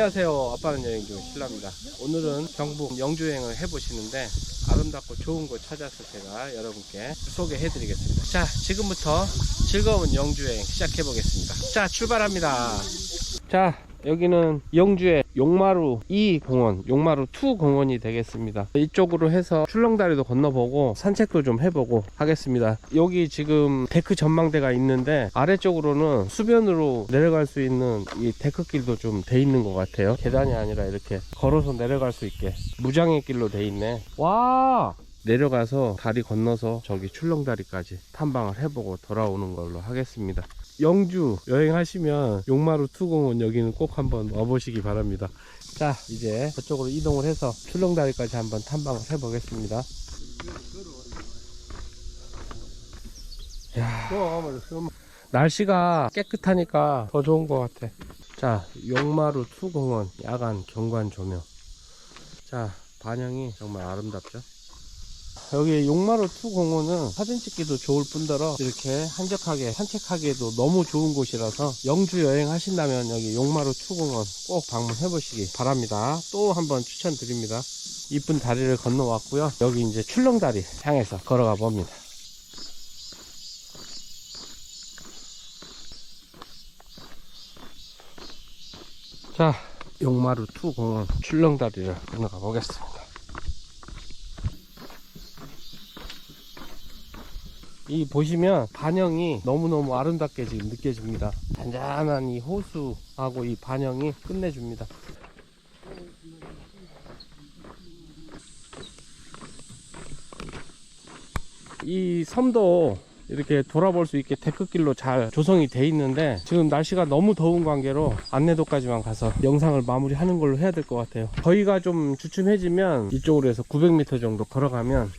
안녕하세요. 아빠는 여행 중 신라입니다. 오늘은 경북 영주 여행을 해보시는데 아름답고 좋은 곳 찾아서 제가 여러분께 소개해 드리겠습니다. 자, 지금부터 즐거운 영주 여행 시작해 보겠습니다. 자, 출발합니다. 자, 여기는 영주의 용마루 2 공원, 용마루 2 공원이 되겠습니다. 이쪽으로 해서 출렁다리도 건너보고 산책도 좀 해보고 하겠습니다. 여기 지금 데크 전망대가 있는데 아래쪽으로는 수변으로 내려갈 수 있는 이 데크길도 좀 돼 있는 것 같아요. 계단이 아니라 이렇게 걸어서 내려갈 수 있게 무장의 길로 돼 있네. 와! 내려가서 다리 건너서 저기 출렁다리까지 탐방을 해보고 돌아오는 걸로 하겠습니다. 영주 여행하시면 용마루 투공원 여기는 꼭 한번 와보시기 바랍니다. 자 이제 저쪽으로 이동을 해서 출렁다리까지 한번 탐방을 해보겠습니다. 야, 날씨가 깨끗하니까 더 좋은 것 같아. 자 용마루 투공원 야간 경관 조명. 자 반영이 정말 아름답죠. 여기 용마루 투 공원은 사진 찍기도 좋을 뿐더러 이렇게 한적하게 산책하기에도 너무 좋은 곳이라서 영주 여행 하신다면 여기 용마루 투 공원 꼭 방문해 보시기 바랍니다. 또 한번 추천드립니다. 이쁜 다리를 건너 왔고요. 여기 이제 출렁다리 향해서 걸어가 봅니다. 자, 용마루 투 공원 출렁다리를 건너가 보겠습니다. 이 보시면 반영이 너무너무 아름답게 지금 느껴집니다. 잔잔한 이 호수하고 이 반영이 끝내줍니다. 이 섬도 이렇게 돌아볼 수 있게 데크길로 잘 조성이 돼 있는데 지금 날씨가 너무 더운 관계로 안내도까지만 가서 영상을 마무리하는 걸로 해야 될 것 같아요. 저희가 좀 주춤해지면 이쪽으로 해서 900m 정도 걸어가면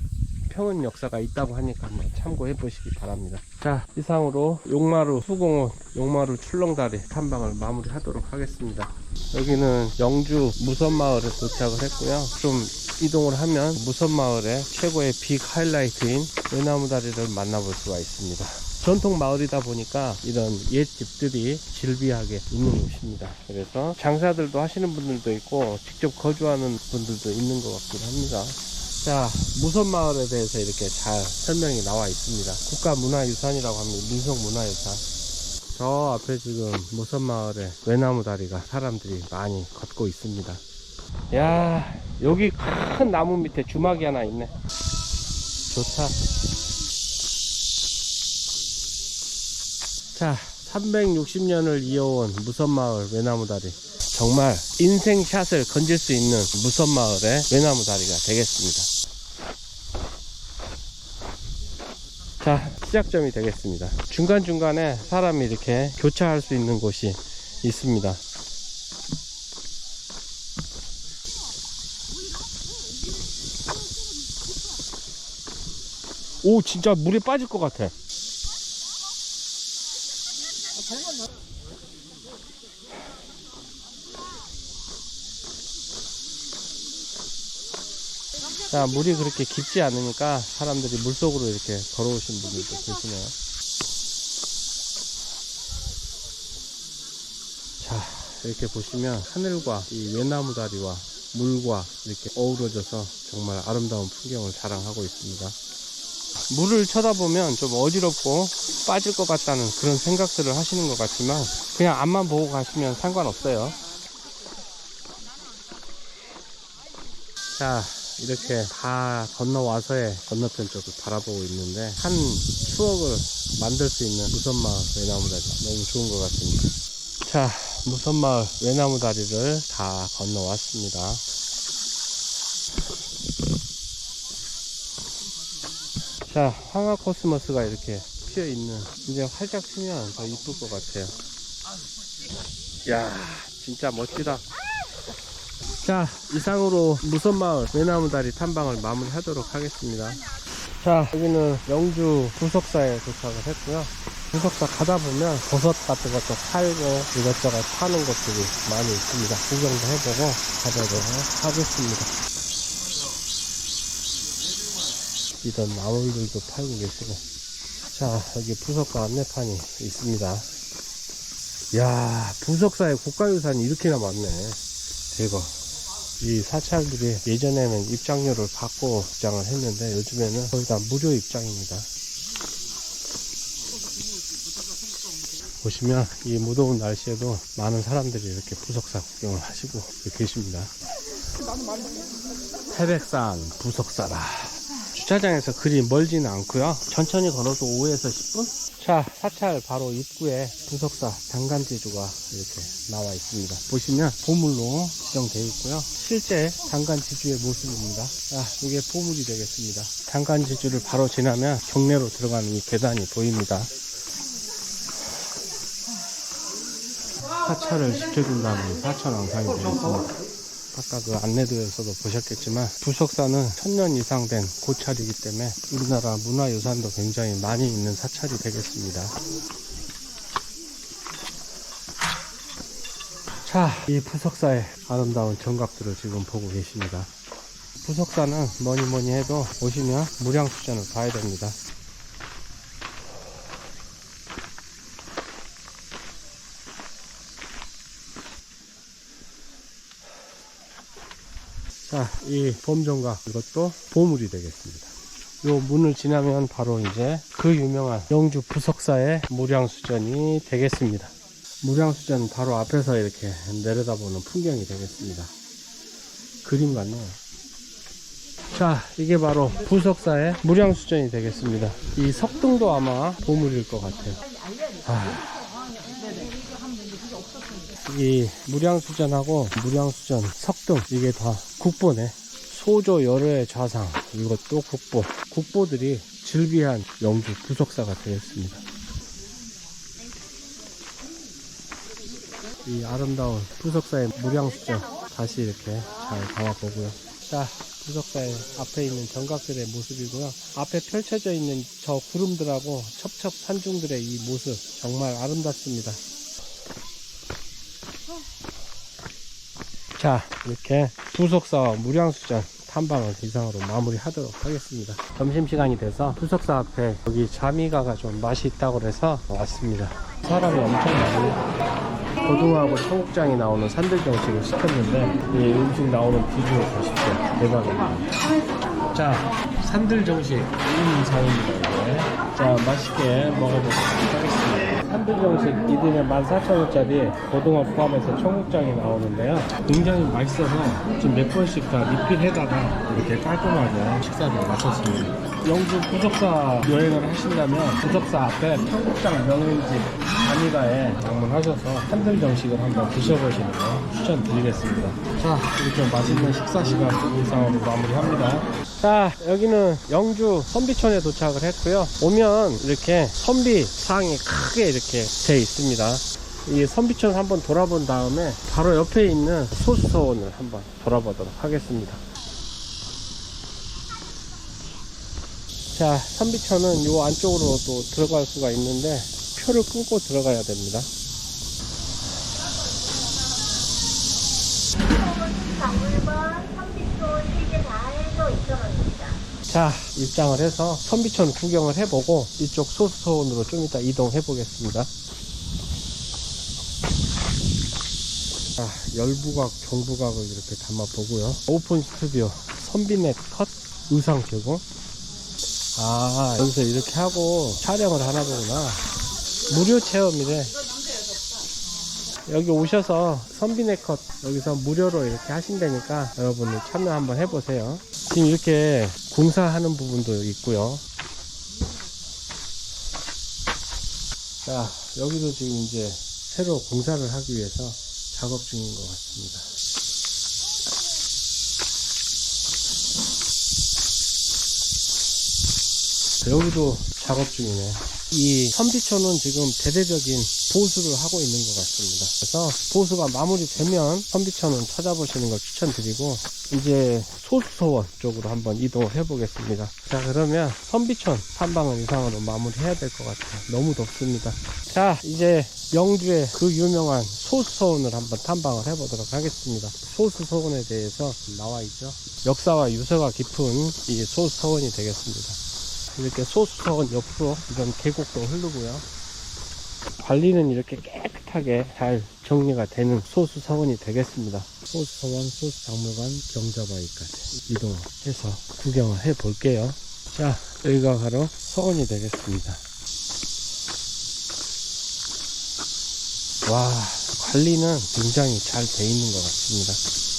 평은 역사가 있다고 하니까 한번 참고해 보시기 바랍니다. 자, 이상으로 용마루 수공원, 용마루 출렁다리 탐방을 마무리하도록 하겠습니다. 여기는 영주 무선마을에 도착을 했고요. 좀 이동을 하면 무선마을의 최고의 빅 하이라이트인 외나무 다리를 만나볼 수가 있습니다. 전통 마을이다 보니까 이런 옛 집들이 질비하게 있는 곳입니다. 그래서 장사들도 하시는 분들도 있고 직접 거주하는 분들도 있는 것 같기도 합니다. 자, 무선마을에 대해서 이렇게 잘 설명이 나와 있습니다. 국가문화유산이라고 합니다. 민속문화유산. 저 앞에 지금 무선마을에 외나무 다리가 사람들이 많이 걷고 있습니다. 야, 여기 큰 나무 밑에 주막이 하나 있네. 좋다. 자, 360년을 이어온 무선마을 외나무 다리. 정말 인생샷을 건질 수 있는 무선마을의 외나무 다리가 되겠습니다. 자, 시작점이 되겠습니다. 중간중간에 사람이 이렇게 교차할 수 있는 곳이 있습니다. 오, 진짜 물에 빠질 것 같아. 자, 물이 그렇게 깊지 않으니까 사람들이 물속으로 이렇게 걸어오신 분들도 계시네요. 자, 이렇게 보시면 하늘과 이 외나무 다리와 물과 이렇게 어우러져서 정말 아름다운 풍경을 자랑하고 있습니다. 물을 쳐다보면 좀 어지럽고 빠질 것 같다는 그런 생각들을 하시는 것 같지만 그냥 앞만 보고 가시면 상관없어요. 자, 이렇게 다 건너와서의 건너편 쪽을 바라보고 있는데 한 추억을 만들 수 있는 무선마을 외나무 다리 너무 좋은 것 같습니다. 자, 무선마을 외나무 다리를 다 건너왔습니다. 자, 황화 코스모스가 이렇게 피어 있는 이제 활짝 피면 더 이쁠 것 같아요. 야, 진짜 멋지다. 자 이상으로 무선마을 외나무다리 탐방을 마무리하도록 하겠습니다. 자 여기는 영주 부석사에 도착을 했고요. 부석사 가다 보면 버섯 같은 것도 팔고 이것저것 파는 것들이 많이 있습니다. 구경도 해보고 가보도록 하겠습니다. 이런 나물들도 팔고 계시고. 자 여기 부석가 안내판이 있습니다. 야 부석사에 국가유산이 이렇게나 많네. 대박. 이 사찰들이 예전에는 입장료를 받고 입장을 했는데 요즘에는 거의 다 무료 입장입니다. 보시면 이 무더운 날씨에도 많은 사람들이 이렇게 부석사 구경을 하시고 계십니다. 태백산 부석사라. 주차장에서 그리 멀지는 않고요. 천천히 걸어도 5에서 10분? 자, 사찰 바로 입구에 부석사 장간지주가 이렇게 나와 있습니다. 보시면 보물로 지정되어 있고요. 실제 장간지주의 모습입니다. 자, 이게 보물이 되겠습니다. 장간지주를 바로 지나면 경내로 들어가는 이 계단이 보입니다. 사찰을 지켜준다는 사천왕상이 되겠습니다. 아까 그 안내도에서도 보셨겠지만 부석사는 천년 이상 된 고찰이기 때문에 우리나라 문화유산도 굉장히 많이 있는 사찰이 되겠습니다. 자, 이 부석사의 아름다운 정각들을 지금 보고 계십니다. 부석사는 뭐니 뭐니 해도 오시면 무량수전을 봐야 됩니다. 자, 이 범정각 이것도 보물이 되겠습니다. 요 문을 지나면 바로 이제 그 유명한 영주 부석사의 무량수전이 되겠습니다. 무량수전 바로 앞에서 이렇게 내려다보는 풍경이 되겠습니다. 그림 같네요. 자, 이게 바로 부석사의 무량수전이 되겠습니다. 이 석등도 아마 보물일 것 같아요. 아, 이 무량수전하고 무량수전 석등 이게 다 국보네. 소조 열의 좌상 이것도 국보. 국보들이 즐비한 영주 부석사가 되었습니다. 이 아름다운 부석사의 무량수전 다시 이렇게 잘 담아보고요. 자 부석사의 앞에 있는 정각들의 모습이고요. 앞에 펼쳐져 있는 저 구름들하고 첩첩 산중들의 이 모습 정말 아름답습니다 자 이렇게 부석사와 무량수전 탐방을 이상으로 마무리하도록 하겠습니다. 점심시간이 돼서 부석사 앞에 여기 자미가가 좀 맛이 있다고 그래서 왔습니다. 사람이 엄청 많아요 고등어하고 청국장이 나오는 산들정식을 시켰는데 이 음식 나오는 비주얼 보십시오. 대박입니다. 자 산들정식. 1인상입니다 이게. 자 맛있게 먹어보도록 하겠습니다 산들정식 2등에 14,000원짜리 고등어 포함해서 청국장이 나오는데요. 굉장히 맛있어서 지금 몇 번씩 다 리필해다가 이렇게 깔끔하게 식사를 마쳤습니다 영주 부석사 여행을 하신다면 부석사 앞에 청국장 명인집 가미가에 방문하셔서 한들 정식을 한번 드셔보시는 거 추천드리겠습니다. 자, 이렇게 맛있는 식사 시간 이상으로 마무리합니다. 자, 여기는 영주 선비촌에 도착을 했고요. 오면 이렇게 선비 상이 크게 이렇게 돼 있습니다. 이 선비촌 한번 돌아본 다음에 바로 옆에 있는 소수서원을 한번 돌아보도록 하겠습니다. 자, 선비천은 요 안쪽으로도 들어갈 수가 있는데 표를 끊고 들어가야 됩니다. 박물관 30초 세개 다 해서 2,000원입니다. 자, 입장을 해서 선비천 구경을 해보고 이쪽 소수서원으로 좀 이따 이동해 보겠습니다. 자, 열부각, 경부각을 이렇게 담아 보고요. 오픈 스튜디오, 선비넷 컷, 의상 제공. 아, 여기서 이렇게 하고 촬영을 하나 보구나. 무료 체험이래. 여기 오셔서 선비네 컷 여기서 무료로 이렇게 하신다니까 여러분들 참여 한번 해보세요. 지금 이렇게 공사하는 부분도 있고요. 자, 여기도 지금 이제 새로 공사를 하기 위해서 작업 중인 것 같습니다. 여기도 작업 중이네. 이 선비촌은 지금 대대적인 보수를 하고 있는 것 같습니다. 그래서 보수가 마무리되면 선비촌은 찾아보시는 걸 추천드리고 이제 소수소원 쪽으로 한번 이동을 해보겠습니다. 자 그러면 선비촌 탐방은 이상으로 마무리해야 될 것 같아요. 너무 덥습니다. 자 이제 영주의 그 유명한 소수소원을 한번 탐방을 해보도록 하겠습니다. 소수소원에 대해서 나와 있죠. 역사와 유서가 깊은 이 소수소원이 되겠습니다. 이렇게 소수서원 옆으로 이런 계곡도 흐르고요. 관리는 이렇게 깨끗하게 잘 정리가 되는 소수 사원이 되겠습니다. 소수 사원, 소수 박물관, 경자바위까지 이동해서 구경을 해 볼게요. 자, 여기가 바로 서원이 되겠습니다. 와, 관리는 굉장히 잘 돼 있는 것 같습니다.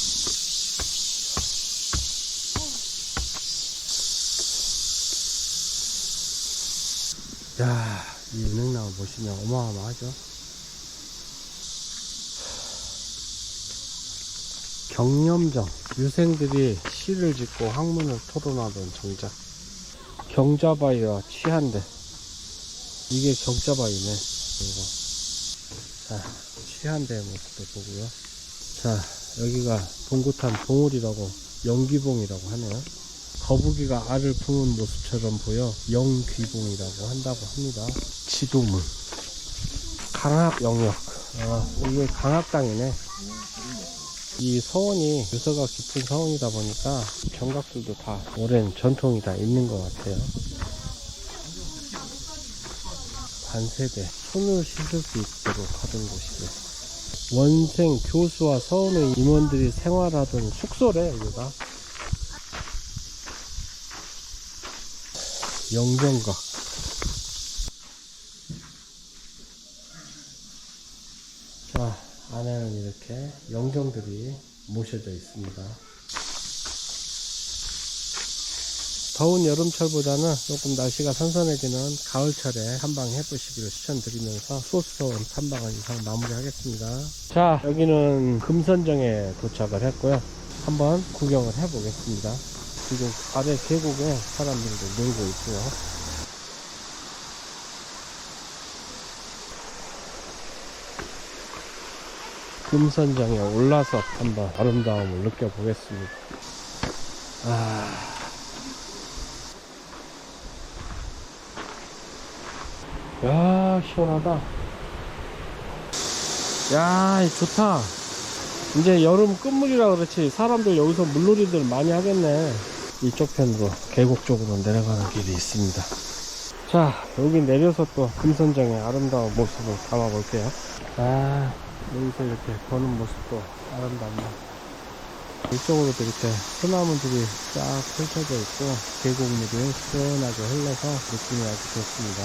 야, 이 은행나무 보시면 어마어마하죠? 경념정. 유생들이 시를 짓고 학문을 토론하던 정작. 경자바위와 취한대. 이게 경자바위네. 이거. 자, 취한대의 모습도 보고요. 자, 여기가 봉구탄 봉우리라고 영귀봉이라고 하네요. 거북이가 알을 품은 모습처럼 보여 영귀봉이라고 한다고 합니다. 지도문. 강압 영역. 아, 이게 강압당이네. 이 서원이 유서가 깊은 서원이다 보니까 정각들도 다 오랜 전통이 다 있는 것 같아요. 반세대 손을 씻을 수 있도록 하던 곳이래. 원생 교수와 서원의 임원들이 생활하던 숙소래 여기가. 영정각. 자, 안에는 이렇게 영정들이 모셔져 있습니다. 더운 여름철보다는 조금 날씨가 선선해지는 가을철에 탐방 해보시기를 추천드리면서 소스서원 탐방을 이상 마무리하겠습니다. 자, 여기는 금선정에 도착을 했고요. 한번 구경을 해보겠습니다. 지금 아래 계곡에 사람들도 놀고 있고요. 금선정에 올라서 한번 아름다움을 느껴보겠습니다. 아. 야, 시원하다. 야, 이 좋다. 이제 여름 끝물이라 그렇지. 사람들 여기서 물놀이들 많이 하겠네. 이쪽 편으로, 계곡 쪽으로 내려가는 길이 있습니다. 자, 여기 내려서 또 금선정의 아름다운 모습을 담아 볼게요. 아, 여기서 이렇게 보는 모습도 아름답네. 이쪽으로도 이렇게 소나무들이 쫙 펼쳐져 있고 계곡물이 시원하게 흘러서 느낌이 아주 좋습니다.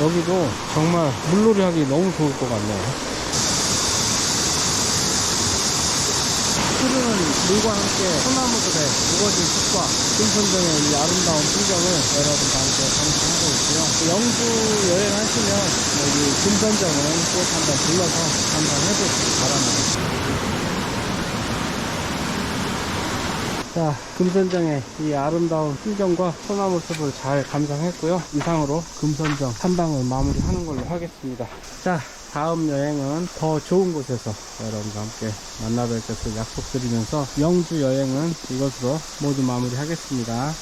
여기도 정말 물놀이 하기 너무 좋을 것 같네요. 흐르는 물과 함께 소나무들의 우거진 숲과 금선정의 이 아름다운 풍경을 여러분과 함께 감상하고 있고요. 영주 여행하시면 여기 금선정은 꼭 한번 들러서 감상해보시기 바랍니다. 자, 금선정의 이 아름다운 풍경과 소나무 숲을 잘 감상했고요. 이상으로 금선정 탐방을 마무리하는 걸로 하겠습니다. 자, 다음 여행은 더 좋은 곳에서 여러분과 함께 만나 뵐 것을 약속드리면서 영주 여행은 이것으로 모두 마무리하겠습니다.